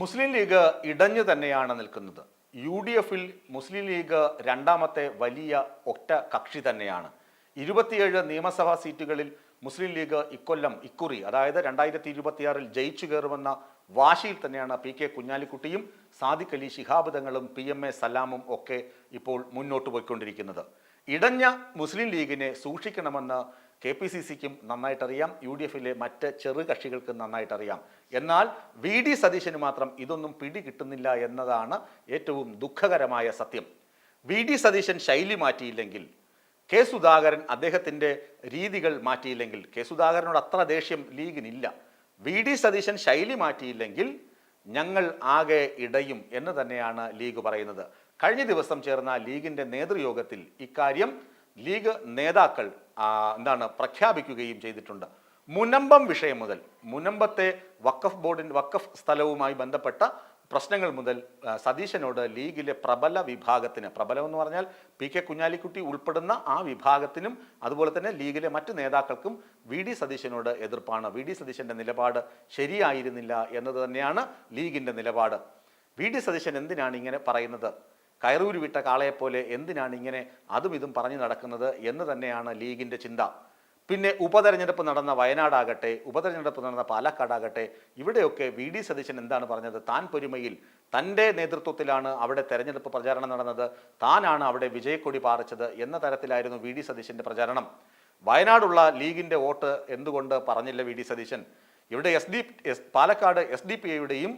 മുസ്ലിം league ഇടഞ്ഞു തന്നെയാണ് നിൽക്കുന്നത്. U D എഫിൽ മുസ്ലിം ലീഗ് രണ്ടാമത്തെ വലിയ ഒറ്റ കക്ഷി തന്നെയാണ്. ഇരുപത്തിയേഴ് നിയമസഭാ സീറ്റുകളിൽ മുസ്ലിം ലീഗ് ഇക്കൊല്ലം ഇക്കുറി അതായത് രണ്ടായിരത്തി ഇരുപത്തിയാറിൽ ജയിച്ചു കയറുമെന്ന വാശിയിൽ തന്നെയാണ് പി കെ കുഞ്ഞാലിക്കുട്ടിയും സാദിഖ് അലി ശിഹാബുദങ്ങളും പി എം എ സലാമും ഒക്കെ ഇപ്പോൾ മുന്നോട്ട് പോയിക്കൊണ്ടിരിക്കുന്നത്. ഇടഞ്ഞ മുസ്ലിം ലീഗിനെ സൂക്ഷിക്കണമെന്ന് കെ പി സി സിക്കും നന്നായിട്ടറിയാം യു ഡി എഫിലെ മറ്റ് ചെറു കക്ഷികൾക്കും നന്നായിട്ടറിയാം. എന്നാൽ വി ഡി സതീശന് മാത്രം ഇതൊന്നും പിടി കിട്ടുന്നില്ല എന്നതാണ് ഏറ്റവും ദുഃഖകരമായ സത്യം. വി ഡി സതീശൻ ശൈലി മാറ്റിയില്ലെങ്കിൽ കെ സുധാകരൻ അദ്ദേഹത്തിന്റെ രീതികൾ മാറ്റിയില്ലെങ്കിൽ കെ സുധാകരനോട് അത്ര ദേഷ്യം ലീഗിനില്ല. വി ഡി സതീശൻ ശൈലി മാറ്റിയില്ലെങ്കിൽ ഞങ്ങൾ ആകെ ഇടയും എന്ന് തന്നെയാണ് ലീഗ് പറയുന്നത്. കഴിഞ്ഞ ദിവസം ചേർന്ന ലീഗിന്റെ നേതൃയോഗത്തിൽ ഇക്കാര്യം ലീഗ് നേതാക്കൾ എന്താണ് പ്രഖ്യാപിക്കുകയും ചെയ്തിട്ടുണ്ട്. മുനമ്പം വിഷയം മുതൽ മുനമ്പത്തെ വക്കഫ് ബോർഡിൻ വക്കഫ് സ്ഥലവുമായി ബന്ധപ്പെട്ട പ്രശ്നങ്ങൾ മുതൽ സതീശനോട് ലീഗിലെ പ്രബല വിഭാഗത്തിന് പ്രബലം എന്ന് പറഞ്ഞാൽ പി കെ കുഞ്ഞാലിക്കുട്ടി ഉൾപ്പെടുന്ന ആ വിഭാഗത്തിനും അതുപോലെ തന്നെ ലീഗിലെ മറ്റു നേതാക്കൾക്കും വി ഡി സതീശനോട് എതിർപ്പാണ്. വി ഡി സതീശന്റെ നിലപാട് ശരിയായിരുന്നില്ല എന്നത് തന്നെയാണ് ലീഗിന്റെ നിലപാട്. വി ഡി സതീശൻ എന്തിനാണ് ഇങ്ങനെ പറയുന്നത്? കയറൂരി വിട്ട കാളയെപ്പോലെ എന്തിനാണ് ഇങ്ങനെ അതും ഇതും പറഞ്ഞു നടക്കുന്നത് എന്ന് തന്നെയാണ് ലീഗിന്റെ ചിന്ത. പിന്നെ ഉപതെരഞ്ഞെടുപ്പ് നടന്ന വയനാടാകട്ടെ ഉപതെരഞ്ഞെടുപ്പ് നടന്ന പാലക്കാടാകട്ടെ ഇവിടെയൊക്കെ വി ഡി സതീശൻ എന്താണ് പറഞ്ഞത്? താൻ പൊരുമയിൽ തന്റെ നേതൃത്വത്തിലാണ് അവിടെ തെരഞ്ഞെടുപ്പ് പ്രചാരണം നടന്നത് താനാണ് അവിടെ വിജയക്കൊടി പാറിച്ചത് എന്ന തരത്തിലായിരുന്നു വി ഡി സതീശന്റെ പ്രചാരണം. വയനാടുള്ള ലീഗിന്റെ വോട്ട് എന്തുകൊണ്ട് പറഞ്ഞില്ല വി ഡി സതീശൻ? ഇവിടെ S D S Palakkad S D P ഐയുടെയും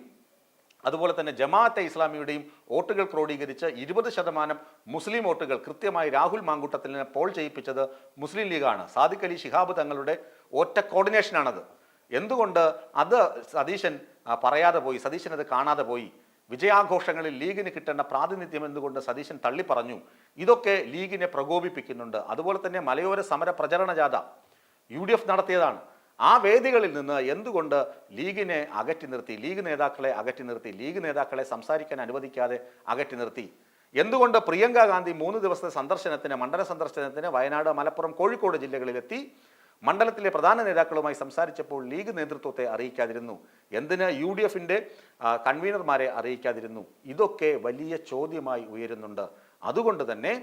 അതുപോലെ തന്നെ ജമാഅത്തെ ഇസ്ലാമിയുടെയും വോട്ടുകൾ ക്രോഡീകരിച്ച് ഇരുപത് ശതമാനം മുസ്ലിം വോട്ടുകൾ കൃത്യമായി രാഹുൽ മാങ്കൂട്ടത്തിലിനെ പോൾ ചെയ്യിപ്പിച്ചത് മുസ്ലിം ലീഗാണ്. സാദിഖ് അലി ശിഹാബ് തങ്ങളുടെ ഒറ്റ കോർഡിനേഷനാണത് എന്തുകൊണ്ട് അത് സതീശൻ പറയാതെ പോയി സതീശൻ അത് കാണാതെ പോയി? വിജയാഘോഷങ്ങളിൽ ലീഗിന് കിട്ടേണ്ട പ്രാതിനിധ്യം എന്തുകൊണ്ട് സതീശൻ തള്ളി പറഞ്ഞു ഇതൊക്കെ ലീഗിനെ പ്രകോപിപ്പിക്കുന്നുണ്ട്. അതുപോലെ തന്നെ മലയോര സമര പ്രചരണ ജാഥ യു നടത്തിയതാണ്. ആ വേദികളിൽ നിന്ന് എന്തുകൊണ്ട് ലീഗിനെ അകറ്റി നിർത്തി ലീഗ് നേതാക്കളെ അകറ്റി നിർത്തി ലീഗ് നേതാക്കളെ സംസാരിക്കാൻ അനുവദിക്കാതെ അകറ്റി നിർത്തി? എന്തുകൊണ്ട് പ്രിയങ്ക ഗാന്ധി മൂന്ന് ദിവസത്തെ സന്ദർശനത്തിന് മണ്ഡല സന്ദർശനത്തിന് വയനാട് മലപ്പുറം കോഴിക്കോട് ജില്ലകളിലെത്തി? മണ്ഡലത്തിലെ പ്രധാന നേതാക്കളുമായി സംസാരിച്ചപ്പോൾ ലീഗ് നേതൃത്വത്തെ അറിയിക്കാതിരുന്നു. എന്തിന്? യു ഡി എഫിന്റെ കൺവീനർമാരെ അറിയിക്കാതിരുന്നു. ഇതൊക്കെ വലിയ ചോദ്യമായി ഉയരുന്നുണ്ട്. അതുകൊണ്ട് തന്നെ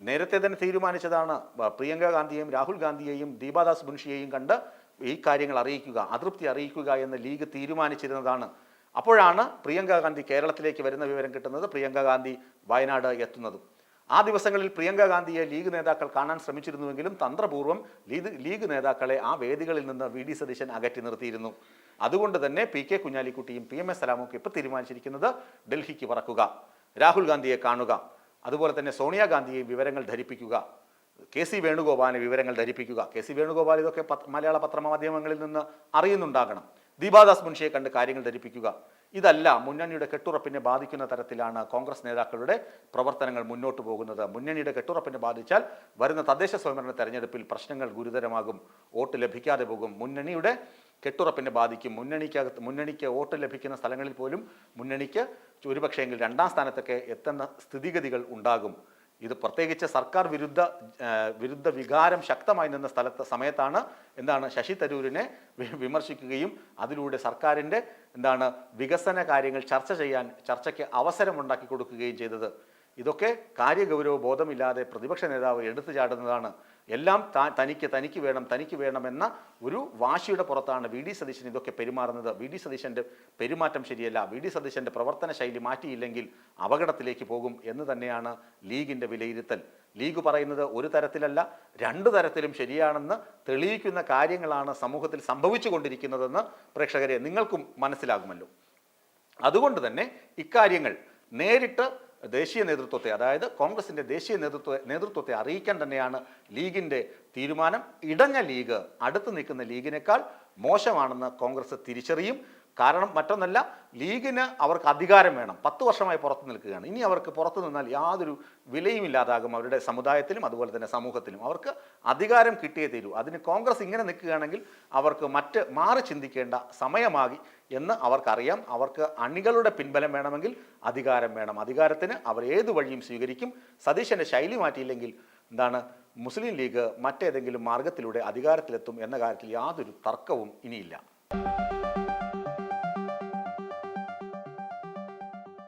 നേരത്തെ തന്നെ തീരുമാനിച്ചതാണ് പ്രിയങ്ക ഗാന്ധിയെയും രാഹുൽ ഗാന്ധിയെയും ദീപാദാസ് മുൻഷിയെയും കണ്ട് ഈ കാര്യങ്ങൾ അറിയിക്കുക അതൃപ്തി അറിയിക്കുക എന്ന് ലീഗ് തീരുമാനിച്ചിരുന്നതാണ്. അപ്പോഴാണ് പ്രിയങ്ക ഗാന്ധി കേരളത്തിലേക്ക് വരുന്ന വിവരം കിട്ടുന്നത് പ്രിയങ്ക ഗാന്ധി വയനാട് എത്തുന്നതും. ആ ദിവസങ്ങളിൽ പ്രിയങ്ക ഗാന്ധിയെ ലീഗ് നേതാക്കൾ കാണാൻ ശ്രമിച്ചിരുന്നുവെങ്കിലും തന്ത്രപൂർവം ലീഗ് ലീഗ് നേതാക്കളെ ആ വേദികളിൽ നിന്ന് വി ഡി സതീശൻ അകറ്റി നിർത്തിയിരുന്നു. അതുകൊണ്ട് തന്നെ പി കെ കുഞ്ഞാലിക്കുട്ടിയും പി എം എസ് സലാമും ഇപ്പോൾ തീരുമാനിച്ചിരിക്കുന്നത് ഡൽഹിക്ക് പറക്കുക രാഹുൽ ഗാന്ധിയെ കാണുക അതുപോലെ തന്നെ സോണിയാഗാന്ധിയെയും വിവരങ്ങൾ ധരിപ്പിക്കുക. കെ സി വേണുഗോപാലിന് വിവരങ്ങൾ ധരിപ്പിക്കുക. കെ സി വേണുഗോപാൽ ഇതൊക്കെ മലയാള പത്രമാധ്യമങ്ങളിൽ നിന്ന് അറിയുന്നുണ്ടാകണം. ദീപാദാസ് മുൻഷിയെ കണ്ട് കാര്യങ്ങൾ ധരിപ്പിക്കുക. ഇതല്ല മുന്നണിയുടെ കെട്ടുറപ്പിനെ ബാധിക്കുന്ന തരത്തിലാണ് കോൺഗ്രസ് നേതാക്കളുടെ പ്രവർത്തനങ്ങൾ മുന്നോട്ട് പോകുന്നത്. മുന്നണിയുടെ കെട്ടുറപ്പിനെ ബാധിച്ചാൽ വരുന്ന തദ്ദേശ സ്വയംഭരണ തെരഞ്ഞെടുപ്പിൽ പ്രശ്നങ്ങൾ ഗുരുതരമാകും. വോട്ട് ലഭിക്കാതെ പോകും. മുന്നണിയുടെ കെട്ടുറപ്പിനെ ബാധിക്കും. മുന്നണിക്കകത്ത് മുന്നണിക്ക് വോട്ട് ലഭിക്കുന്ന സ്ഥലങ്ങളിൽ പോലും മുന്നണിക്ക് ഒരുപക്ഷേ ഒരുപക്ഷെങ്കിൽ രണ്ടാം സ്ഥാനത്തൊക്കെ എത്തുന്ന സ്ഥിതിഗതികൾ ഉണ്ടാകും. ഇത് പ്രത്യേകിച്ച് സർക്കാർ വിരുദ്ധ വിരുദ്ധ വികാരം ശക്തമായി നിന്ന സ്ഥലത്ത് സമയത്താണ് എന്താണ് ശശി തരൂരിനെ വിമർശിക്കുകയും അതിലൂടെ സർക്കാരിന്റെ എന്താണ് വികസന കാര്യങ്ങൾ ചർച്ച ചെയ്യാൻ ചർച്ചയ്ക്ക് അവസരം ഉണ്ടാക്കി കൊടുക്കുകയും ചെയ്തത്. ഇതൊക്കെ കാര്യഗൗരവ ബോധമില്ലാതെ പ്രതിപക്ഷ നേതാവ് എടുത്തു ചാടുന്നതാണ്. എല്ലാം തനിക്ക് തനിക്ക് വേണം തനിക്ക് വേണമെന്ന ഒരു വാശിയുടെ പുറത്താണ് വി ഡി സതീശൻ ഇതൊക്കെ പെരുമാറുന്നത്. വി ഡി സതീശന്റെ പെരുമാറ്റം ശരിയല്ല. വി ഡി സതീശന്റെ പ്രവർത്തന ശൈലി മാറ്റിയില്ലെങ്കിൽ അപകടത്തിലേക്ക് പോകും എന്ന് തന്നെയാണ് ലീഗിന്റെ വിലയിരുത്തൽ. ലീഗ് പറയുന്നത് ഒരു തരത്തിലല്ല രണ്ട് തരത്തിലും ശരിയാണെന്ന് തെളിയിക്കുന്ന കാര്യങ്ങളാണ് സമൂഹത്തിൽ സംഭവിച്ചു കൊണ്ടിരിക്കുന്നതെന്ന് പ്രേക്ഷകരെ നിങ്ങൾക്കും മനസ്സിലാകുമല്ലോ. അതുകൊണ്ട് തന്നെ ഇക്കാര്യങ്ങൾ നേരിട്ട് ദേശീയ നേതൃത്വത്തെ അതായത് കോൺഗ്രസിന്റെ ദേശീയ നേതൃത്വ നേതൃത്വത്തെ അറിയിക്കാൻ തന്നെയാണ് ലീഗിന്റെ തീരുമാനം. ഇടഞ്ഞ ലീഗ് അടുത്ത് നിൽക്കുന്ന ലീഗിനേക്കാൾ മോശമാണെന്ന് കോൺഗ്രസ് തിരിച്ചറിയും. കാരണം മറ്റൊന്നല്ല ലീഗിന് അവർക്ക് അധികാരം വേണം. പത്ത് വർഷമായി പുറത്തു നിൽക്കുകയാണ്. ഇനി അവർക്ക് പുറത്തു നിന്നാൽ യാതൊരു വിലയും ഇല്ലാതാകും അവരുടെ സമുദായത്തിലും അതുപോലെ തന്നെ സമൂഹത്തിലും. അവർക്ക് അധികാരം കിട്ടിയേ തീരൂ. അതിന് കോൺഗ്രസ് ഇങ്ങനെ നിൽക്കുകയാണെങ്കിൽ അവർക്ക് മറ്റ് മാറി ചിന്തിക്കേണ്ട സമയമാകി എന്ന് അവർക്കറിയാം. അവർക്ക് അണികളുടെ പിൻബലം വേണമെങ്കിൽ അധികാരം വേണം. അധികാരത്തിന് അവർ ഏത് വഴിയും സ്വീകരിക്കും. സതീശന്റെ ശൈലി മാറ്റിയില്ലെങ്കിൽ എന്താണ് മുസ്ലിം ലീഗ് മറ്റേതെങ്കിലും മാർഗത്തിലൂടെ അധികാരത്തിലെത്തും എന്ന കാര്യത്തിൽ യാതൊരു തർക്കവും ഇനിയില്ല.